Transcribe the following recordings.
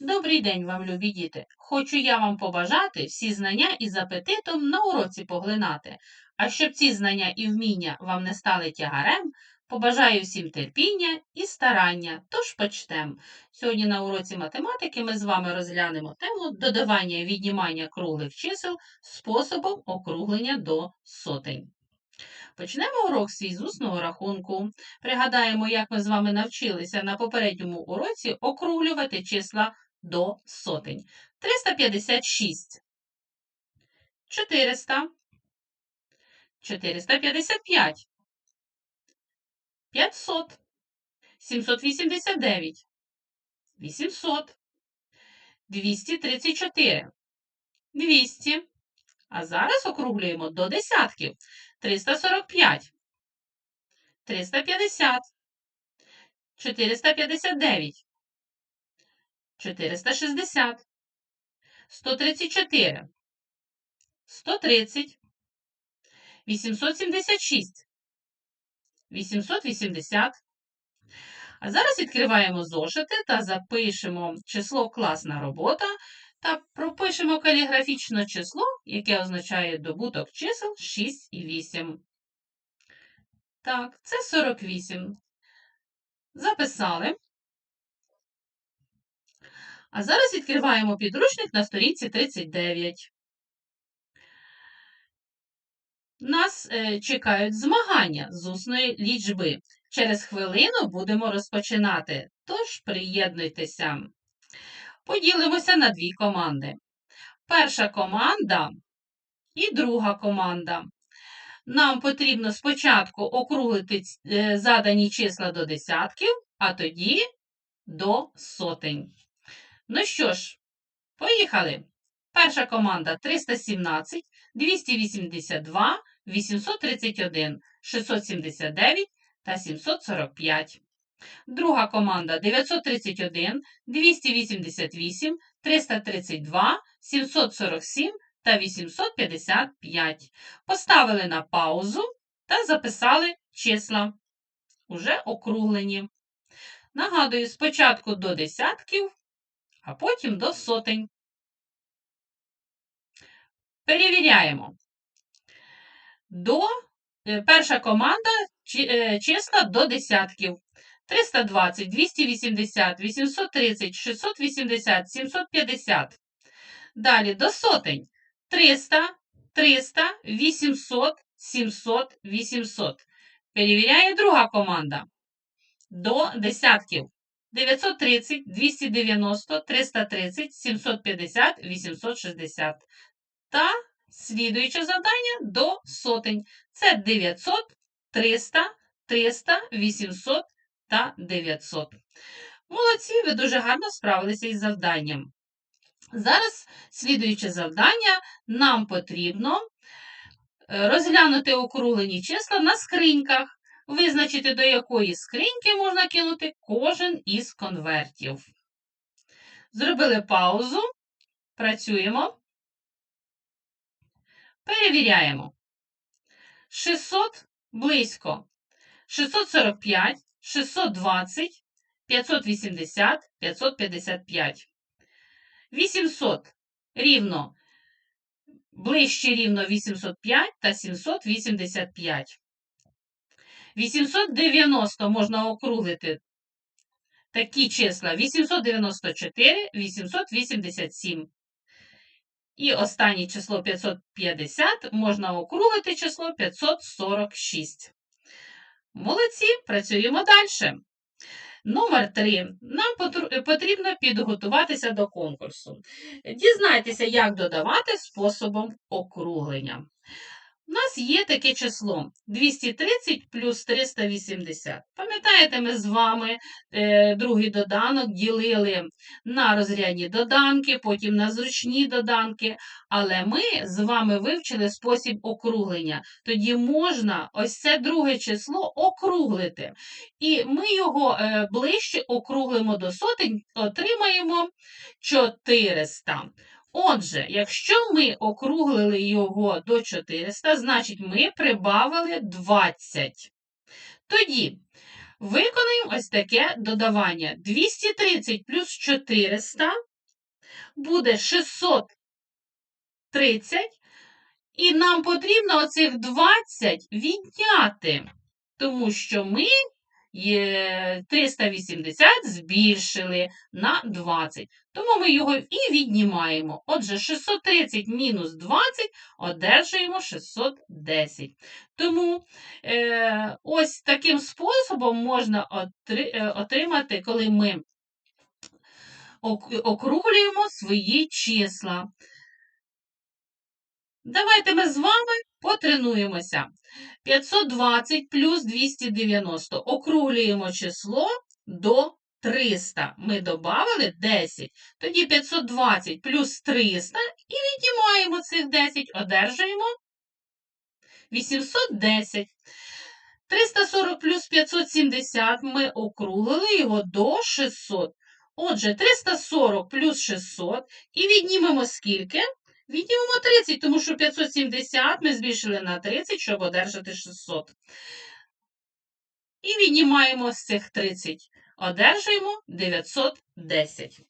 Добрий день вам, любі діти! Хочу я вам побажати всі знання із апетитом на уроці поглинати. А щоб ці знання і вміння вам не стали тягарем, побажаю всім терпіння і старання. Тож почнем. Сьогодні на уроці математики ми з вами розглянемо тему додавання і віднімання круглих чисел способом округлення до сотень. Почнемо урок свій з усного рахунку. Пригадаємо, як ми з вами навчилися на попередньому уроці округлювати числа до сотень. 356, 400, 455, 500, 789, 800, 234, 200. А зараз округлюємо до десятків. 345, 350, 459, 460, 134, 130, 876, 880. А зараз відкриваємо зошити та запишемо число класна робота та пропишемо каліграфічне число, яке означає добуток чисел 6 і 8. Так, це 48. Записали. А зараз відкриваємо підручник на сторінці 39. Нас е, чекають змагання з усної лічби. Через хвилину будемо розпочинати, тож приєднуйтеся. Поділимося на дві команди. Перша команда і друга команда. Нам потрібно спочатку округлити е, задані числа до десятків, а тоді до сотень. Ну що ж, поїхали. Перша команда 317, 282, 831, 679 та 745. Друга команда 931, 288, 332, 747 та 855. Поставили на паузу та записали числа. Уже округлені. Нагадую, спочатку до десятків, а потім до сотень. Перевіряємо. До, е, Перша команда е, числа до десятків. 320, 280, 830, 680, 750. Далі до сотень. 300, 300, 800, 700, 800. Перевіряє друга команда. До десятків. 930, 290, 330, 750, 860. Та слідуюче завдання до сотень. Це 900, 300, 300, 800, та 900. Молодці, ви дуже гарно справилися із завданням. Зараз, слідуюче завдання, нам потрібно е, розглянути округлені числа на скриньках, визначити, до якої скриньки можна кинути кожен із конвертів. Зробили паузу, працюємо, перевіряємо. 600 близько. 645 620, 580, 555. 800 рівно ближче рівно 805 та 785. 890 можна округлити такі числа 894, 887. І останнє число 550 можна округлити число 546. Молодці, працюємо далі. Номер 3. Нам потрібно підготуватися до конкурсу. Дізнайтеся, як додавати способом округлення. У нас є таке число 230 плюс 380. Пам'ятаєте, ми з вами е, другий доданок ділили на розрядні доданки, потім на зручні доданки, але ми з вами вивчили спосіб округлення. Тоді можна ось це друге число округлити. І ми його е, ближче округлимо до сотень, отримаємо 400. Отже, якщо ми округлили його до 400, значить ми прибавили 20. Тоді Виконаємо ось таке додавання. 230 плюс 400 буде 630. І нам потрібно оцих 20 відняти, тому що ми 380 збільшили на 20. Тому ми його і віднімаємо. Отже, 630 мінус 20 одержуємо 610. Тому е, ось таким способом можна е, отримати, коли ми округлюємо свої числа. Давайте ми з вами потренуємося. 520 плюс 290. Округлюємо число до 300. Ми додали 10. Тоді 520 плюс 300 і віднімаємо цих 10, одержуємо 810. 340 плюс 570 ми округлили його до 600. Отже, 340 плюс 600 і віднімемо скільки? Віднімемо 30, тому що 570 ми збільшили на 30, щоб одержати 600. І віднімаємо з цих 30. Одержуємо 910.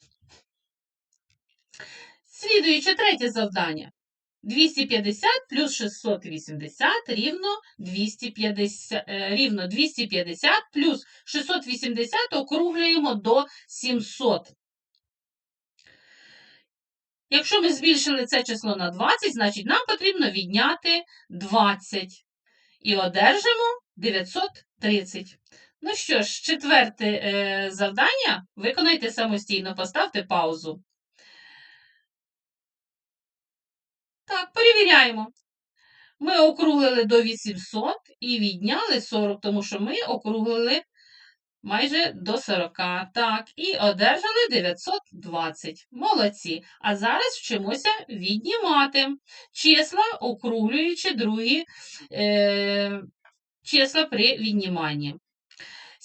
Слідуюче третє завдання. 250 плюс 680 рівно 250, е, рівно 250 плюс 680 округлюємо до 700. Якщо ми збільшили це число на 20, значить нам потрібно відняти 20 і одержимо 930. Ну що ж, четверте е, завдання виконайте самостійно, поставте паузу. Так, перевіряємо. Ми округлили до 800 і відняли 40, тому що ми округлили майже до 40. Так, і одержали 920. Молодці. А зараз вчимося віднімати числа, округлюючи другі е, числа при відніманні.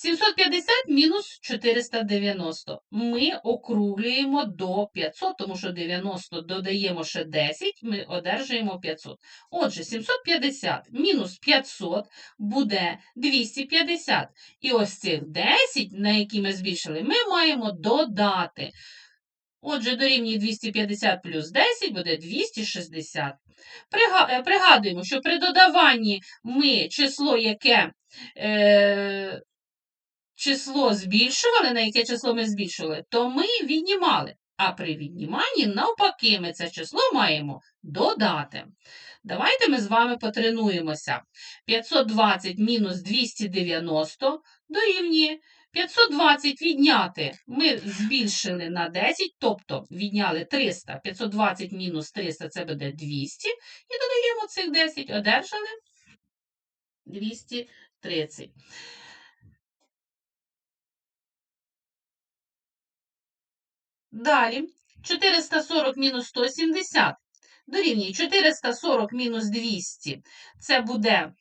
750 мінус 490. Ми округлюємо до 500, тому що 90 додаємо ще 10, ми одержуємо 500. Отже, 750 мінус 500 буде 250. І ось цих 10, на які ми збільшили, ми маємо додати. Отже, дорівнює 250 плюс 10 буде 260. Е, пригадуємо, що при додаванні ми число, яке е, число збільшували, на яке число ми збільшували, то ми віднімали. А при відніманні, навпаки, ми це число маємо додати. Давайте ми з вами потренуємося. 520 мінус 290 дорівнює. 520 відняти ми збільшили на 10, тобто відняли 300. 520 мінус 300 це буде 200. І додаємо цих 10, одержали 230. Далі 440 мінус 170 дорівнює 440 мінус 200. Це буде,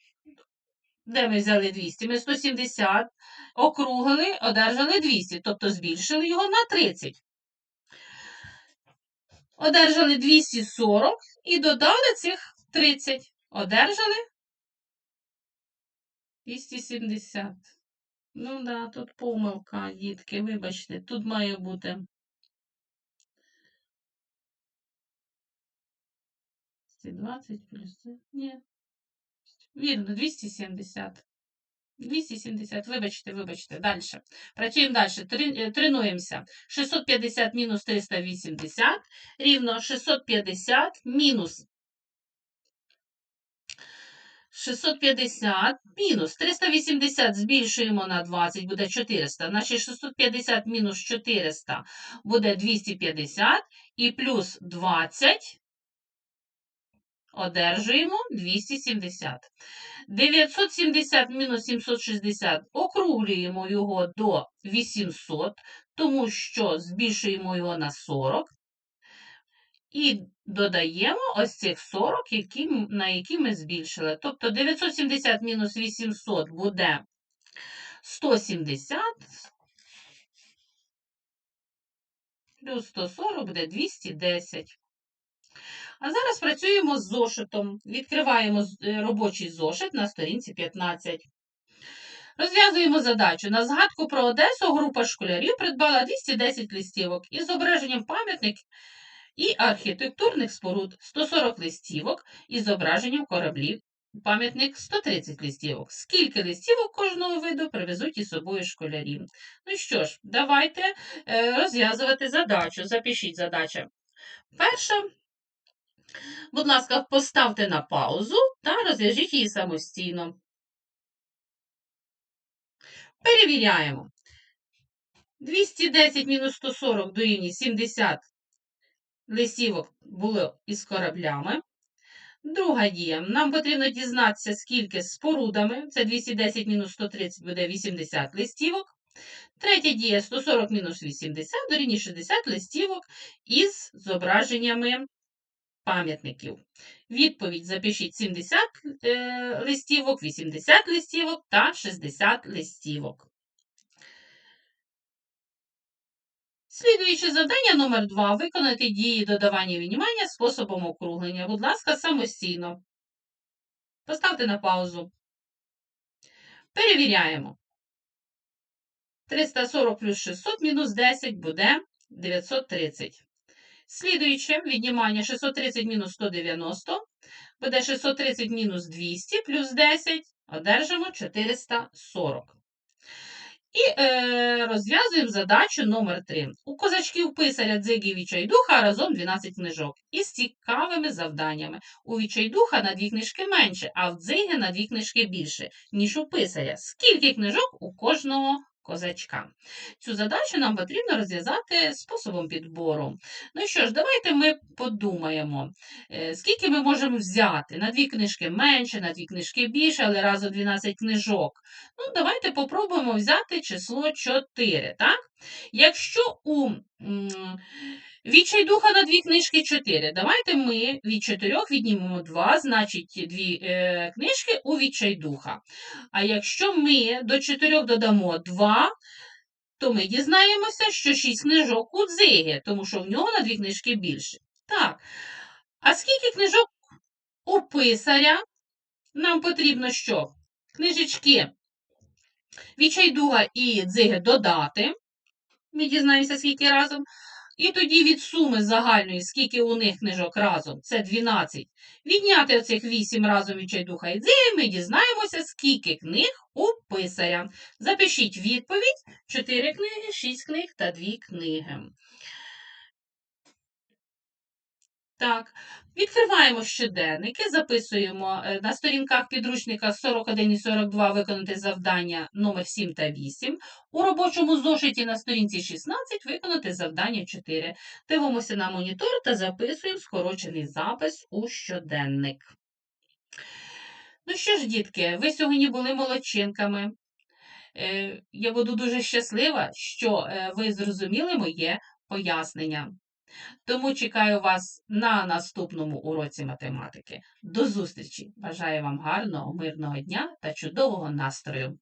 де ми взяли 200? Ми 170 округлили, одержали 200, тобто збільшили його на 30. Одержали 240 і додали цих 30. Одержали 270. Ну, да, тут помилка, дітки, вибачте, тут має бути 220 плюс. Ні. Вірно, 270. 270, вибачте, вибачте, далі. Працюємо далі. Е, тренуємося. 650 мінус 380 рівно 650 мінус 650 мінус 380 збільшуємо на 20, буде 400. Значить 650 мінус 400 буде 250 і плюс 20 Одержуємо 270. 970 мінус 760 округлюємо його до 800, тому що збільшуємо його на 40. І додаємо ось цих 40, які, на які ми збільшили. Тобто 970 мінус 800 буде 170, плюс 140 буде 210. А зараз працюємо з зошитом. Відкриваємо е, робочий зошит на сторінці 15. Розв'язуємо задачу. На згадку про Одесу група школярів придбала 210 листівок із зображенням пам'ятників і архітектурних споруд 140 листівок із зображенням кораблів. Пам'ятник 130 листівок. Скільки листівок кожного виду привезуть із собою школярі? Ну що ж, давайте е, розв'язувати задачу. Запишіть задача. Перша. Будь ласка, поставте на паузу та розв'яжіть її самостійно. Перевіряємо. 210 мінус 140 дорівнює 70 листівок було із кораблями. Друга дія. Нам потрібно дізнатися, скільки з спорудами. Це 210 мінус 130 буде 80 листівок. Третя дія 140 мінус 80 дорівнює 60 листівок із зображеннями пам'ятників. Відповідь запишіть 70 е, листівок, 80 листівок та 60 листівок. Слідуюче завдання номер 2 Виконати дії додавання і віднімання способом округлення. Будь ласка, самостійно. Поставте на паузу. Перевіряємо. 340 плюс 600 мінус 10 буде 930. Слідуюче віднімання 630 мінус 190 буде 630 мінус 200 плюс 10, одержимо 440. І е, розв'язуємо задачу номер 3 У козачків писаря Дзиги Вічайдуха разом 12 книжок із цікавими завданнями. У Вічайдуха на дві книжки менше, а в Дзиги на дві книжки більше, ніж у писаря. Скільки книжок у кожного козачка? Цю задачу нам потрібно розв'язати способом підбору. Ну що ж, давайте ми подумаємо, е, скільки ми можемо взяти. На дві книжки менше, на дві книжки більше, але разом 12 книжок. Ну, давайте попробуємо взяти число 4. так? Якщо у відчайдуха на дві книжки 4, давайте ми від 4 віднімемо 2, значить дві е, книжки у відчайдуха. А якщо ми до 4 додамо 2, то ми дізнаємося, що 6 книжок у дзиги, тому що в нього на дві книжки більше. Так. А скільки книжок у писаря? Нам потрібно що? Книжечки Вічайдуга і дзиги додати. Ми дізнаємося, скільки разом. І тоді від суми загальної, скільки у них книжок разом, це 12. Відняти оцих 8 разом Вічайдуха і дзиги, ми дізнаємося, скільки книг у писаря. Запишіть відповідь: 4 книги, 6 книг та 2 книги. Так, відкриваємо щоденники, записуємо е, на сторінках підручника 41 і 42 виконати завдання номер 7 та 8. У робочому зошиті на сторінці 16 виконати завдання 4. Дивимося на монітор та записуємо скорочений запис у щоденник. Ну що ж, дітки, ви сьогодні були молодчинками. Е, я буду дуже щаслива, що е, ви зрозуміли моє пояснення. Тому чекаю вас на наступному уроці математики. До зустрічі! Бажаю вам гарного, мирного дня та чудового настрою!